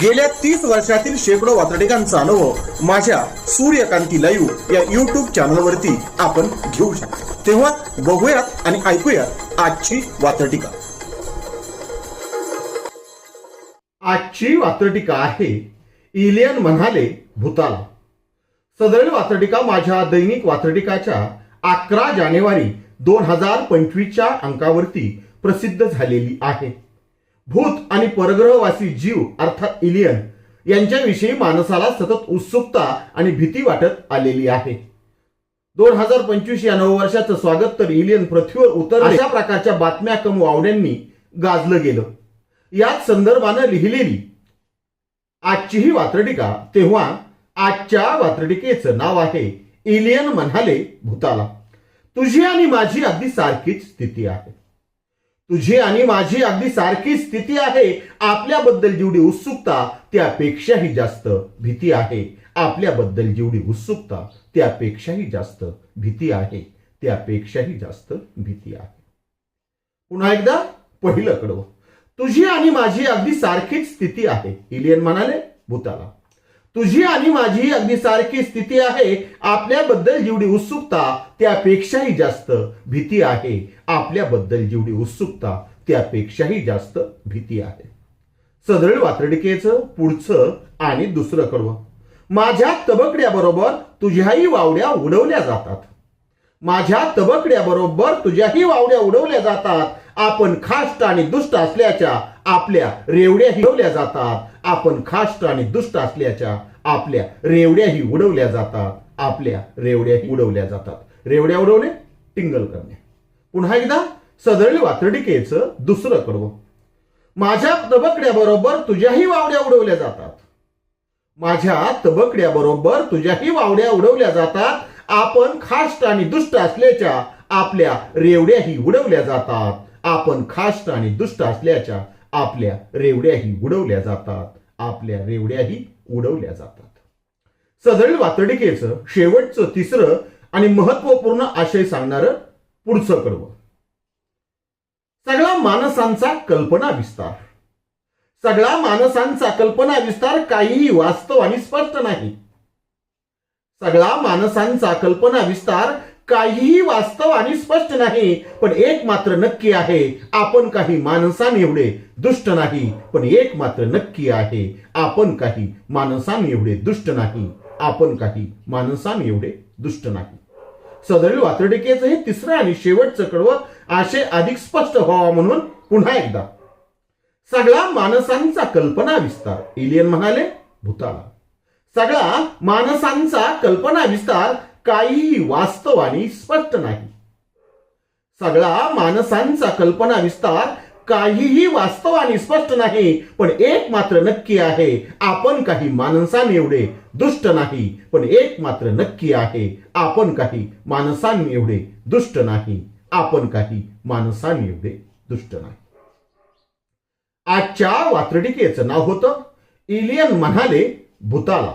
गेल्या तीस वर्षातील शेकडो वातडिकांचा अनुभव माझ्या सूर्यकांती लाईव्ह या युट्यूब चॅनलवरती आपण घेऊ शकतो. तेव्हा बघूयात आणि ऐकूयात आजची वातडिका आजची वात्रटिका आहे इलियन म्हणाले भूताला. सदरील वात्रटिका माझ्या दैनिक वात्रटिकाच्या अकरा जानेवारी दोन हजार पंचवीसच्या अंकावरती प्रसिद्ध झालेली आहे. भूत आणि परग्रहवासी जीव अर्थात इलियन यांच्याविषयी माणसाला सतत उत्सुकता आणि भीती वाटत आलेली आहे. दोन हजार पंचवीस या नववर्षाचं स्वागत तर इलियन पृथ्वीवर उतर अशा प्रकारच्या बातम्या कम वावड्यांनी गाजलं गेलं. याच संदर्भानं लिहिलेली आजची ही वात्रटिका तेव्हा आजच्या वात्रटिकेचं नाव आहे इलियन म्हणाले भूताला. तुझी आणि माझी अगदी सारखीच स्थिती आहे. तुझी आणि माझी अगदी सारखी स्थिती आहे. आपल्याबद्दल जेवढी उत्सुकता त्यापेक्षाही जास्त भीती आहे. आपल्याबद्दल जेवढी उत्सुकता त्यापेक्षाही जास्त भीती आहे. त्यापेक्षाही जास्त भीती आहे. पुन्हा एकदा पहिलं कडवं. तुझी आणि माझी अगदी सारखीच स्थिती आहे. इलियन म्हणाले भूताला. तुझी आणि माझी अगदी सारखी स्थिती आहे. आपल्याबद्दल जेवढी उत्सुकता त्यापेक्षाही जास्त भीती आहे. आपल्याबद्दल जेवढी उत्सुकता त्यापेक्षाही जास्त भीती आहे. सदळ वातडकेचं पुढचं आणि दुसरं कडवं. माझ्या तबकड्याबरोबर तुझ्याही वावड्या उडवल्या जातात. माझ्या तबकड्याबरोबर तुझ्याही वावड्या उडवल्या जातात. आपण खास्ट आणि दुष्ट असल्याच्या आपल्या रेवड्या हिरवल्या जातात. आपण खाष्ट आणि दुष्ट असल्याच्या आपल्या रेवड्याही उडवल्या जातात. आपल्या रेवड्याही उडवल्या जातात. रेवड्या उडवणे टिंगल करणे. पुन्हा एकदा सदळले वातडिकेचं दुसरं कडवं. माझ्या तबकड्याबरोबर तुझ्याही वावड्या उडवल्या जातात. माझ्या तबकड्याबरोबर तुझ्याही वावड्या उडवल्या जातात. आपण खाष्ट आणि दुष्ट असल्याच्या आपल्या रेवड्याही उडवल्या जातात. आपण खाष्ट आणि दुष्ट असल्याच्या आपल्या रेवड्याही उडवल्या जातात. आपल्या रेवड्याही उडवल्या जातात. सदळी वातडिकेचं शेवटचं तिसरं आणि महत्त्वपूर्ण आशय सांगणारं पुढचं कर्व सगळा माणसांचा कल्पना विस्तार. सगळा माणसांचा कल्पना विस्तार काहीही वास्तव आणि स्पष्ट नाही. सगळा माणसांचा कल्पना विस्तार काहीही वास्तव आणि स्पष्ट नाही पण एक मात्र नक्की आहे. आपण काही माणसां एवढे दुष्ट नाही पण एक मात्र नक्की आहे. आपण काही माणसां एवढे दुष्ट नाही आपण काही माणसां एवढे दुष्ट नाही. सदरील वातडिकेचं हे तिसरं आणि शेवटचं कडवं आशय अधिक स्पष्ट व्हावा म्हणून पुन्हा एकदा. सगळा माणसांचा कल्पना विस्तार एलियन म्हणाले भूताला सगळा माणसांचा कल्पना विस्तार काहीही वास्तव आणि स्पष्ट नाही. सगळा माणसांचा कल्पना विस्तार काहीही वास्तव आणि स्पष्ट नाही पण एक मात्र नक्की आहे आपण काही माणसां एवढे दुष्ट नाही पण एक मात्र नक्की आहे आपण काही माणसां एवढे दुष्ट नाही आपण काही माणसां एवढे दुष्ट नाही. आजच्या वात्रटिकेचं नाव होतं इलियन म्हणाले भूताला.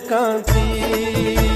सूर्यकांती